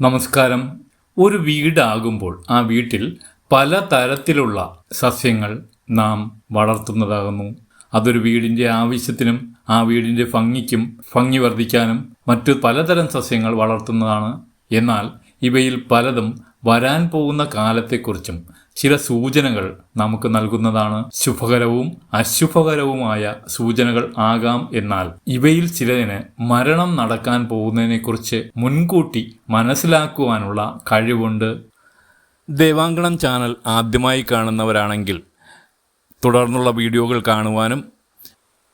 നമസ്കാരം. ഒരു വീടാകുമ്പോൾ ആ വീട്ടിൽ പല തരത്തിലുള്ള സസ്യങ്ങൾ നാം വളർത്തുന്നതാകുന്നു. അതൊരു വീടിന്റെ ആവശ്യത്തിനും ആ വീടിന്റെ ഭംഗിക്കും ഭംഗി വർദ്ധിക്കാനും മറ്റു പലതരം സസ്യങ്ങൾ വളർത്തുന്നതാണ്. എന്നാൽ ഇവയിൽ പലതും വരാൻ പോകുന്ന കാലത്തെക്കുറിച്ചും ചില സൂചനകൾ നമുക്ക് നൽകുന്നതാണ് ശുഭകരവും അശുഭകരവുമായ സൂചനകൾ ആകാം എന്നാൽ ഇവയിൽ ചിലതിന് മരണം നടക്കാൻ പോകുന്നതിനെക്കുറിച്ച് മുൻകൂട്ടി മനസ്സിലാക്കുവാനുള്ള കഴിവുണ്ട്. ദേവാങ്കണം ചാനൽ ആദ്യമായി കാണുന്നവരാണെങ്കിൽ തുടർന്നുള്ള വീഡിയോകൾ കാണുവാനും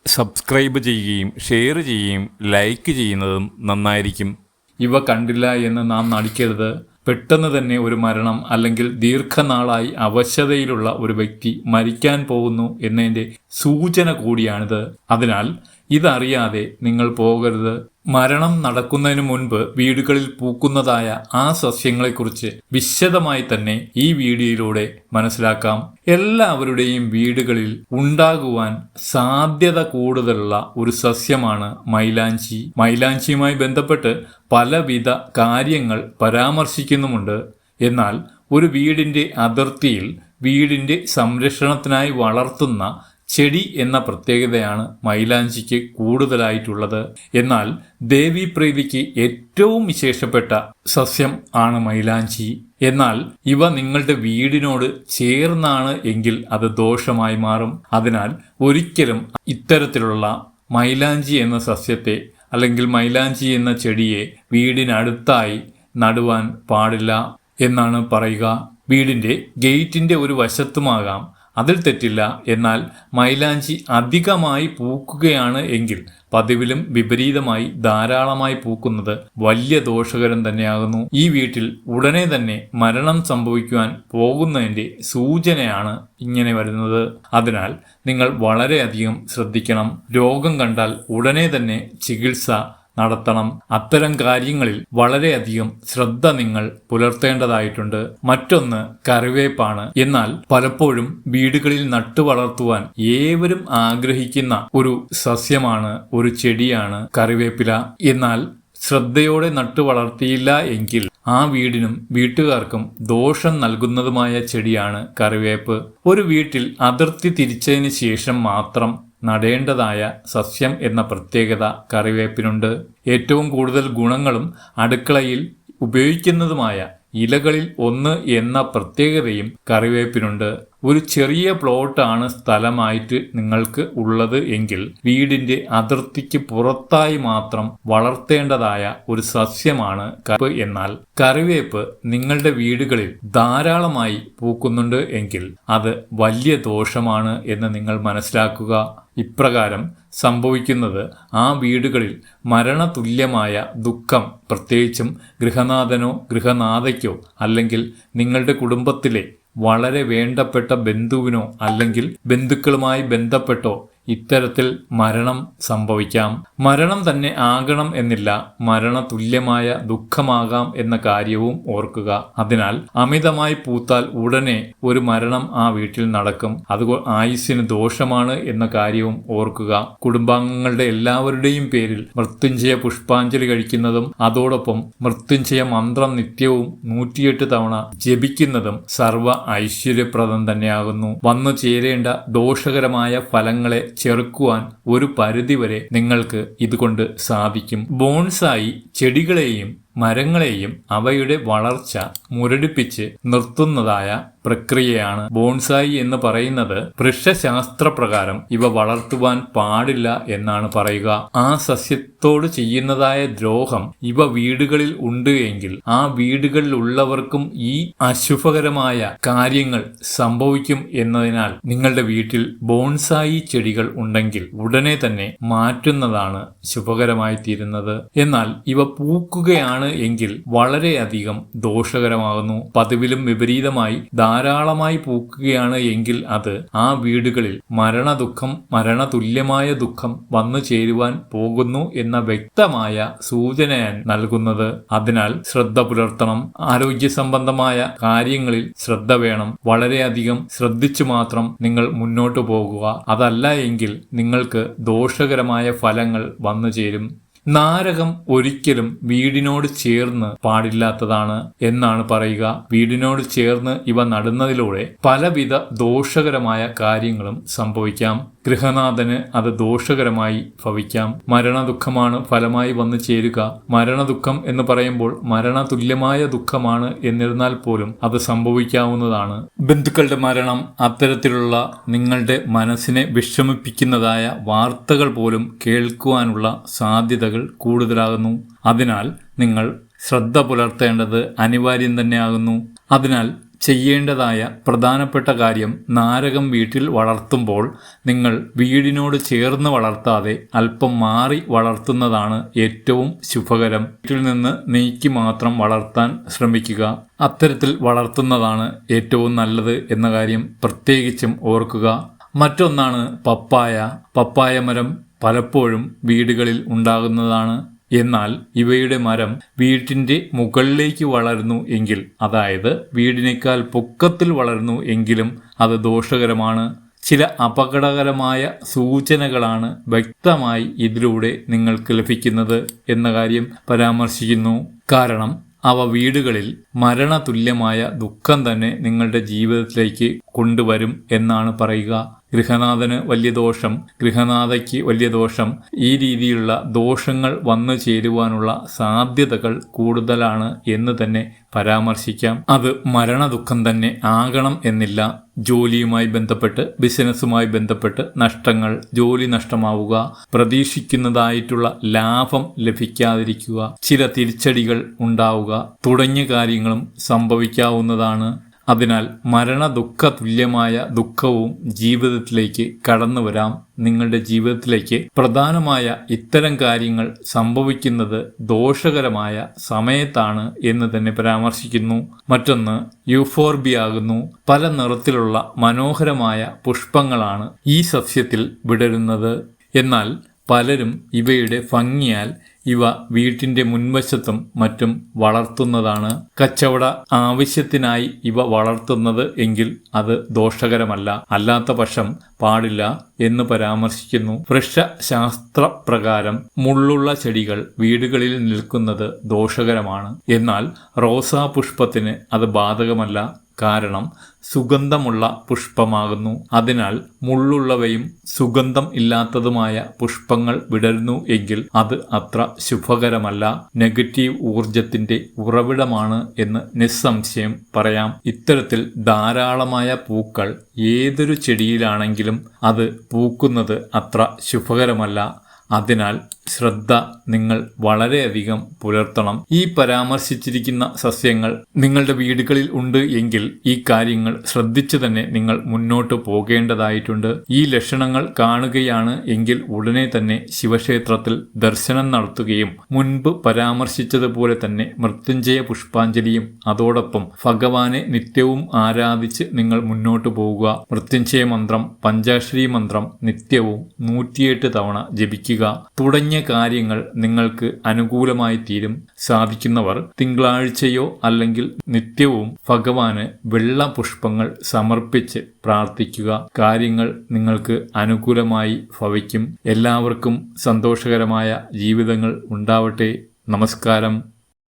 സബ്സ്ക്രൈബ് ചെയ്യുകയും ഷെയർ ചെയ്യുകയും ലൈക്ക് ചെയ്യുന്നതും നന്നായിരിക്കും. ഇവ കണ്ടില്ല എന്ന് നാം നടിക്കരുത്. പെട്ടെന്ന് തന്നെ ഒരു മരണം അല്ലെങ്കിൽ ദീർഘനാളായി അവശതയിലുള്ള ഒരു വ്യക്തി മരിക്കാൻ പോകുന്നു എന്നതിന്റെ സൂചന കൂടിയാണിത്. അതിനാൽ ഇതറിയാതെ നിങ്ങൾ പോകരുത്. മരണം നടക്കുന്നതിന് മുൻപ് വീടുകളിൽ പൂക്കുന്നതായ ആ സസ്യങ്ങളെക്കുറിച്ച് വിശദമായി തന്നെ ഈ വീഡിയോയിലൂടെ മനസ്സിലാക്കാം. എല്ലാവരുടെയും വീടുകളിൽ ഉണ്ടാകുവാൻ സാധ്യത കൂടുതലുള്ള ഒരു സസ്യമാണ് മൈലാഞ്ചി. മൈലാഞ്ചിയുമായി ബന്ധപ്പെട്ട് പലവിധ കാര്യങ്ങൾ പരാമർശിക്കുന്നുമുണ്ട്. എന്നാൽ ഒരു വീടിന്റെ അതിർത്തിയിൽ വീടിന്റെ സംരക്ഷണത്തിനായി വളർത്തുന്ന ചെടി എന്ന പ്രത്യേകതയാണ് മൈലാഞ്ചിക്ക് കൂടുതലായിട്ടുള്ളത്. എന്നാൽ ദേവി ദേവീപ്രീതിക്ക് ഏറ്റവും വിശേഷപ്പെട്ട സസ്യം ആണ് മൈലാഞ്ചി. എന്നാൽ ഇവ നിങ്ങളുടെ വീടിനോട് ചേർന്നാണ് എങ്കിൽ അത് ദോഷമായി മാറും. അതിനാൽ ഒരിക്കലും ഇത്തരത്തിലുള്ള മൈലാഞ്ചി എന്ന സസ്യത്തെ അല്ലെങ്കിൽ മൈലാഞ്ചി എന്ന ചെടിയെ വീടിനടുത്തായി നടുവാൻ പാടില്ല എന്നാണ് പറയുക. വീടിന്റെ ഗേറ്റിന്റെ ഒരു വശത്തുമാകാം അതിൽ തെറ്റില്ല. എന്നാൽ മൈലാഞ്ചി അധികമായി പൂക്കുകയാണ് എങ്കിൽ പതിവിലും വിപരീതമായി ധാരാളമായി പൂക്കുന്നത് വലിയ ദോഷകരം തന്നെയാകുന്നു. ഈ വീട്ടിൽ ഉടനെ തന്നെ മരണം സംഭവിക്കുവാൻ പോകുന്നതിന്റെ സൂചനയാണ് ഇങ്ങനെ വരുന്നത്. അതിനാൽ നിങ്ങൾ വളരെയധികം ശ്രദ്ധിക്കണം. രോഗം കണ്ടാൽ ഉടനെ തന്നെ ചികിത്സ നടത്തണം. അത്തരം കാര്യങ്ങളിൽ വളരെയധികം ശ്രദ്ധ നിങ്ങൾ പുലർത്തേണ്ടതായിട്ടുണ്ട്. മറ്റൊന്ന് കറിവേപ്പാണ്. എന്നാൽ പലപ്പോഴും വീടുകളിൽ നട്ടു വളർത്തുവാൻ ഏവരും ആഗ്രഹിക്കുന്ന ഒരു സസ്യമാണ് ഒരു ചെടിയാണ് കറിവേപ്പില. എന്നാൽ ശ്രദ്ധയോടെ നട്ടു വളർത്തിയില്ല എങ്കിൽ ആ വീടിനും വീട്ടുകാർക്കും ദോഷം നൽകുന്നതുമായ ചെടിയാണ് കറിവേപ്പ്. ഒരു വീട്ടിൽ അതിർത്തി തിരിച്ചതിന് ശേഷം മാത്രം നടേണ്ടതായ സസ്യം എന്ന പ്രത്യേകത കറിവേപ്പിനുണ്ട്. ഏറ്റവും കൂടുതൽ ഗുണങ്ങളും അടുക്കളയിൽ ഉപയോഗിക്കുന്നതുമായ ഇലകളിൽ ഒന്ന് എന്ന പ്രത്യേകതയും കറിവേപ്പിനുണ്ട്. ഒരു ചെറിയ പ്ലോട്ടാണ് സ്ഥലമായിട്ട് നിങ്ങൾക്ക് ഉള്ളത് എങ്കിൽ വീടിന്റെ അതിർത്തിക്ക് പുറത്തായി മാത്രം വളർത്തേണ്ടതായ ഒരു സസ്യമാണ് കപ്പ് എന്നാൽ കറിവേപ്പ് നിങ്ങളുടെ വീടുകളിൽ ധാരാളമായി പൂക്കുന്നുണ്ട് എങ്കിൽ അത് വലിയ ദോഷമാണ് എന്ന് നിങ്ങൾ മനസ്സിലാക്കുക. ഇപ്രകാരം സംഭവിക്കുന്നത് ആ വീടുകളിൽ മരണതുല്യമായ ദുഃഖം പ്രത്യേകിച്ചും ഗൃഹനാഥനോ ഗൃഹനാഥയ്ക്കോ അല്ലെങ്കിൽ നിങ്ങളുടെ കുടുംബത്തിലെ വളരെ വേണ്ടപ്പെട്ട ബന്ധുവിനോ അല്ലെങ്കിൽ ബന്ധുക്കളുമായി ബന്ധപ്പെട്ടോ ഇത്തരത്തിൽ മരണം സംഭവിക്കാം. മരണം തന്നെ ആകണം എന്നില്ല മരണ തുല്യമായ ദുഃഖമാകാം എന്ന കാര്യവും ഓർക്കുക. അതിനാൽ അമിതമായി പൂത്താൽ ഉടനെ ഒരു മരണം ആ വീട്ടിൽ നടക്കും. അത് ആയുസ്സിന് ദോഷമാണ് എന്ന കാര്യവും ഓർക്കുക. കുടുംബാംഗങ്ങളുടെ എല്ലാവരുടെയും പേരിൽ മൃത്യുഞ്ജയ പുഷ്പാഞ്ജലി കഴിക്കുന്നതും അതോടൊപ്പം മൃത്യുഞ്ജയ മന്ത്രം നിത്യവും നൂറ്റിയെട്ട് തവണ ജപിക്കുന്നതും സർവ ഐശ്വര്യപ്രദം തന്നെയാകുന്നു. വന്നു ചേരേണ്ട ദോഷകരമായ ഫലങ്ങളെ ചെറുക്കുവാൻ ഒരു പരിധിവരെ നിങ്ങൾക്ക് ഇതുകൊണ്ട് സാധിക്കും. ബോൺസായി ചെടികളെയും മരങ്ങളെയും അവയുടെ വളർച്ച മുരടിപ്പിച്ച് നിർത്തുന്നതായ പ്രക്രിയയാണ്. ബോൺസായി എന്ന് പറയുന്നത് വൃക്ഷശാസ്ത്രപ്രകാരം ഇവ വളർത്തുവാൻ പാടില്ല എന്നാണ് പറയുക. ആ സസ്യത്തോട് ചെയ്യുന്നതായ ദ്രോഹം ഇവ വീടുകളിൽ ഉണ്ട് എങ്കിൽ ആ വീടുകളിൽ ഉള്ളവർക്കും ഈ അശുഭകരമായ കാര്യങ്ങൾ സംഭവിക്കും എന്നതിനാൽ നിങ്ങളുടെ വീട്ടിൽ ബോൺസായി ചെടികൾ ഉണ്ടെങ്കിൽ ഉടനെ തന്നെ മാറ്റുന്നതാണ് ശുഭകരമായി തീരുന്നത് എന്നാൽ ഇവ പൂക്കുകയാണ് എങ്കിൽ വളരെയധികം ദോഷകരമാകുന്നു. പതിവിലും വിപരീതമായി ധാരാളമായി പൂക്കുകയാണ് എങ്കിൽ അത് ആ വീടുകളിൽ മരണദുഃഖം മരണതുല്യമായ ദുഃഖം വന്നു ചേരുവാൻ പോകുന്നു എന്ന വ്യക്തമായ സൂചനയാണ് നൽകുന്നത്. അതിനാൽ ശ്രദ്ധ പുലർത്തണം. ആരോഗ്യ സംബന്ധമായ കാര്യങ്ങളിൽ ശ്രദ്ധ വേണം. വളരെയധികം ശ്രദ്ധിച്ചു മാത്രം നിങ്ങൾ മുന്നോട്ടു പോകുക. അതല്ല എങ്കിൽ നിങ്ങൾക്ക് ദോഷകരമായ ഫലങ്ങൾ വന്നു ചേരും. നാരകം ഒരിക്കലും വീടിനോട് ചേർന്ന് പാടില്ലാത്തതാണ് എന്നാണ് പറയുക. വീടിനോട് ചേർന്ന് ഇവ നടുന്നതിലൂടെ പലവിധ ദോഷകരമായ കാര്യങ്ങളും സംഭവിക്കാം. ഗൃഹനാഥന് അത് ദോഷകരമായി ഭവിക്കാം. മരണദുഃഖമാണ് ഫലമായി വന്നു ചേരുക. മരണദുഃഖം എന്ന് പറയുമ്പോൾ മരണതുല്യമായ ദുഃഖമാണ് എന്നിരുന്നാൽ പോലും അത് സംഭവിക്കാവുന്നതാണ്. ബന്ധുക്കളുടെ മരണം അത്തരത്തിലുള്ള നിങ്ങളുടെ മനസ്സിനെ വിഷമിപ്പിക്കുന്നതായ വാർത്തകൾ പോലും കേൾക്കുവാനുള്ള സാധ്യതകൾ കൂടുതലാകുന്നു. അതിനാൽ നിങ്ങൾ ശ്രദ്ധ പുലർത്തേണ്ടത് അനിവാര്യം തന്നെയാകുന്നു. അതിനാൽ ചെയ്യേണ്ടതായ പ്രധാനപ്പെട്ട കാര്യം നാരകം വീട്ടിൽ വളർത്തുമ്പോൾ നിങ്ങൾ വീടിനോട് ചേർന്ന് വളർത്താതെ അല്പം മാറി വളർത്തുന്നതാണ് ഏറ്റവും ശുഭകരം. വീട്ടിൽ നിന്ന് നീക്കി മാത്രം വളർത്താൻ ശ്രമിക്കുക. അത്തരത്തിൽ വളർത്തുന്നതാണ് ഏറ്റവും നല്ലത് എന്ന കാര്യം പ്രത്യേകിച്ചും ഓർക്കുക. മറ്റൊന്നാണ് പപ്പായ. പപ്പായ മരം പലപ്പോഴും വീടുകളിൽ ഉണ്ടാകുന്നതാണ്. എന്നാൽ ഇവയുടെ മരം വീട്ടിന്റെ മുകളിലേക്ക് വളരുന്നു എങ്കിൽ അതായത് വീടിനേക്കാൾ പൊക്കത്തിൽ വളരുന്നു എങ്കിലും അത് ദോഷകരമാണ്. ചില അപകടകരമായ സൂചനകളാണ് വ്യക്തമായി ഇതിലൂടെ നിങ്ങൾക്ക് ലഭിക്കുന്നത് എന്ന കാര്യം പരാമർശിക്കുന്നു. കാരണം അവ വീടുകളിൽ മരണതുല്യമായ ദുഃഖം തന്നെ നിങ്ങളുടെ ജീവിതത്തിലേക്ക് കൊണ്ടുവരും എന്നാണ് പറയുക. ഗൃഹനാഥന് വലിയ ദോഷം ഗൃഹനാഥയ്ക്ക് വലിയ ദോഷം. ഈ രീതിയിലുള്ള ദോഷങ്ങൾ വന്നു ചേരുവാനുള്ള സാധ്യതകൾ കൂടുതലാണ് എന്ന് തന്നെ പരാമർശിക്കാം. അത് മരണദുഃഖം തന്നെ ആകണം എന്നില്ല. ജോലിയുമായി ബന്ധപ്പെട്ട് ബിസിനസ്സുമായി ബന്ധപ്പെട്ട് നഷ്ടങ്ങൾ ജോലി നഷ്ടമാവുക പ്രതീക്ഷിക്കുന്നതായിട്ടുള്ള ലാഭം ലഭിക്കാതിരിക്കുക ചില തിരിച്ചടികൾ ഉണ്ടാവുക തുടങ്ങിയ കാര്യങ്ങളും സംഭവിക്കാവുന്നതാണ് അതിനാൽ മരണദുഃഖ തുല്യമായ ദുഃഖവും ജീവിതത്തിലേക്ക് കടന്നു വരാം നിങ്ങളുടെ ജീവിതത്തിലേക്ക് പ്രധാനമായ ഇത്തരം കാര്യങ്ങൾ സംഭവിക്കുന്നത് ദോഷകരമായ സമയത്താണ് എന്ന് തന്നെ പരാമർശിക്കുന്നു. മറ്റൊന്ന് യൂഫോർബിയാകുന്നു പല നിറത്തിലുള്ള മനോഹരമായ പുഷ്പങ്ങളാണ് ഈ സസ്യത്തിൽ വിടരുന്നത്. എന്നാൽ പലരും ഇവയുടെ ഭംഗിയാൽ ഇവ വീട്ടിന്റെ മുൻവശത്തും മറ്റും വളർത്തുന്നതാണ്. കച്ചവട ആവശ്യത്തിനായി ഇവ വളർത്തുന്നത് എങ്കിൽ അത് ദോഷകരമല്ല. അല്ലാത്ത പക്ഷം പാടില്ല എന്ന് പരാമർശിക്കുന്നു. വൃക്ഷശാസ്ത്ര പ്രകാരം മുള്ളുള്ള ചെടികൾ വീടുകളിൽ നിൽക്കുന്നത് ദോഷകരമാണ്. എന്നാൽ റോസാ പുഷ്പത്തിന് അത് ബാധകമല്ല. കാരണം സുഗന്ധമുള്ള പുഷ്പമാകുന്നു. അതിനാൽ മുള്ളുള്ളവയും സുഗന്ധം ഇല്ലാത്തതുമായ പുഷ്പങ്ങൾ വിടരുന്നു എങ്കിൽ അത് അത്ര ശുഭകരമല്ല നെഗറ്റീവ് ഊർജത്തിന്റെ ഉറവിടമാണ് എന്ന് നിസ്സംശയം പറയാം. ഇത്തരത്തിൽ ധാരാളമായ പൂക്കൾ ഏതൊരു ചെടിയിലാണെങ്കിലും അത് പൂക്കുന്നത് അത്ര ശുഭകരമല്ല. അതിനാൽ ശ്രദ്ധ നിങ്ങൾ വളരെയധികം പുലർത്തണം. ഈ പരാമർശിച്ചിരിക്കുന്ന സസ്യങ്ങൾ നിങ്ങളുടെ വീടുകളിൽ ഉണ്ട് എങ്കിൽ ഈ കാര്യങ്ങൾ ശ്രദ്ധിച്ചു തന്നെ നിങ്ങൾ മുന്നോട്ട് പോകേണ്ടതായിട്ടുണ്ട്. ഈ ലക്ഷണങ്ങൾ കാണുകയാണ് എങ്കിൽ ഉടനെ തന്നെ ശിവക്ഷേത്രത്തിൽ ദർശനം നടത്തുകയും മുൻപ് പരാമർശിച്ചതുപോലെ തന്നെ മൃത്യുഞ്ജയ പുഷ്പാഞ്ജലിയും അതോടൊപ്പം ഭഗവാനെ നിത്യവും ആരാധിച്ച് നിങ്ങൾ മുന്നോട്ട് പോവുക. മൃത്യുഞ്ജയ മന്ത്രം പഞ്ചാശ്രീ മന്ത്രം നിത്യവും നൂറ്റിയെട്ട് തവണ ജപിക്കുക. തുടങ്ങിയ കാര്യങ്ങൾ നിങ്ങൾക്ക് അനുകൂലമായി തീരും. സാധിക്കുന്നവർ തിങ്കളാഴ്ചയോ അല്ലെങ്കിൽ നിത്യവും ഭഗവാന് വെള്ള പുഷ്പങ്ങൾ സമർപ്പിച്ച് പ്രാർത്ഥിക്കുക. കാര്യങ്ങൾ നിങ്ങൾക്ക് അനുകൂലമായി ഭവിക്കും. എല്ലാവർക്കും സന്തോഷകരമായ ജീവിതങ്ങൾ ഉണ്ടാവട്ടെ. നമസ്കാരം.